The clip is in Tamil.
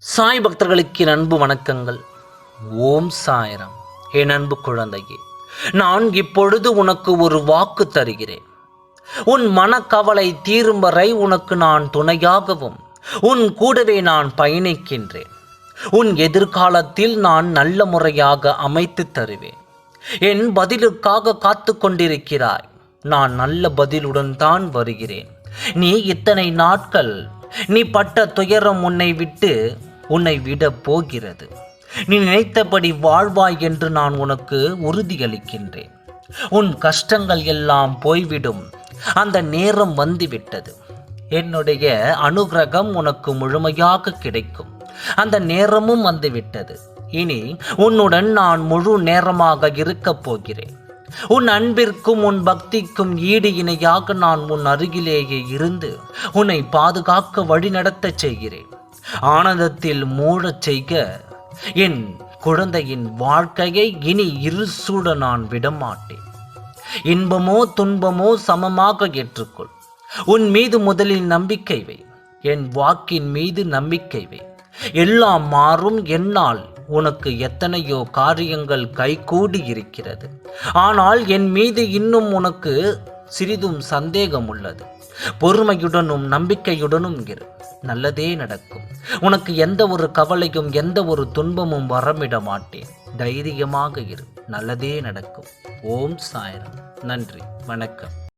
சாய் பக்தர்களுக்கு அன்பு வணக்கங்கள். ஓம் சாயரம். என் அன்பு குழந்தையே நான் இப்பொழுது உனக்கு ஒரு வாக்கு தருகிறேன். உன் மனக்கவலை தீரும் வரை உனக்கு நான் துணையாகவும் உன் கூடவே நான் பயணிக்கின்றேன். உன் எதிர்காலத்தில் நான் நல்ல முறையாக அமைத்து தருவேன். என் பதிலுக்காக காத்து கொண்டிருக்கிறாய். நான் நல்ல பதிலுடன் தான் வருகிறேன். நீ இத்தனை நாட்கள் நீ பட்ட துயரம் உன்னை விட்டு உன்னை விட போகிறது. நீ நினைத்தபடி வாழ்வாய் என்று நான் உனக்கு உறுதியளிக்கின்றேன். உன் கஷ்டங்கள் எல்லாம் போய்விடும். அந்த நேரம் வந்துவிட்டது. என்னுடைய அனுகிரகம் உனக்கு முழுமையாக கிடைக்கும். அந்த நேரமும் வந்துவிட்டது. இனி உன்னுடன் நான் முழு நேரமாக இருக்கப் போகிறேன். உன் அன்பிற்கும் உன் பக்திக்கும் ஈடு இணையாக நான் உன் அருகிலேயே இருந்து உன்னை பாதுகாக்க வழிநடத்தச் செய்கிறேன். ஆனந்தத்தில் மூழச் செய்க. என் குழந்தையின் வாழ்க்கையை இனி இருசூட நான் விடமாட்டேன். இன்பமோ துன்பமோ சமமாக ஏற்றுக்கொள். உன் மீது முதலில் நம்பிக்கை வை. என் வாக்கின் மீது நம்பிக்கை வை. எல்லாம் மாறும் என்னால் உனக்கு எத்தனையோ காரியங்கள் கைகூடி இருக்கிறது. ஆனால் என் மீது இன்னும் உனக்கு சிறிதும் சந்தேகம் உள்ளது. பொறுமையுடனும் நம்பிக்கையுடனும் இரு. நல்லதே நடக்கும். உனக்கு எந்த ஒரு கவலையும் எந்த ஒரு துன்பமும் வரமிட மாட்டேன். தைரியமாக இரு. நல்லதே நடக்கும். ஓம் சாயரம். நன்றி. வணக்கம்.